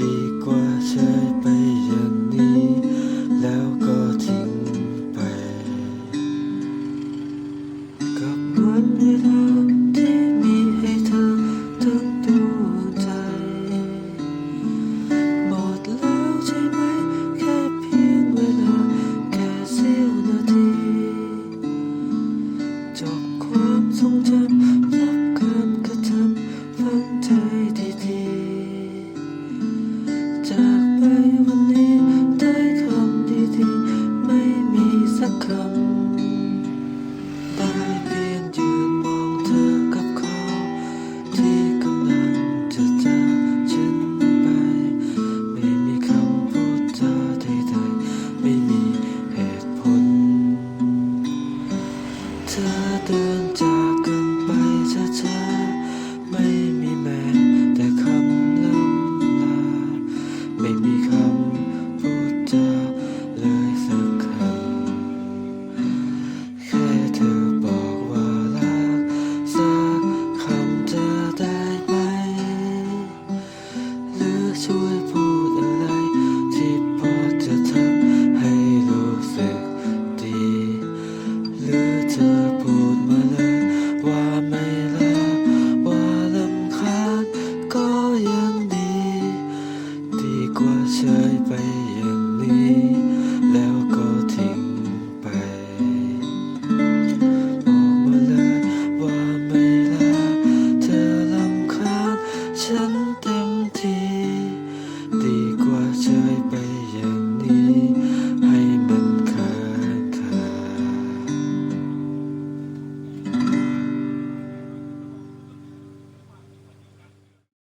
ดีกว่าเฉยไปอย่างนี้ แล้วก็ทิ้งไป กับวันเวลาที่มีให้เธอทั้งดวใจ หมดแล้วใช่ไหม แค่เพียงเวลา แค่สี้นาที จบความทรงจำ overcome. to it.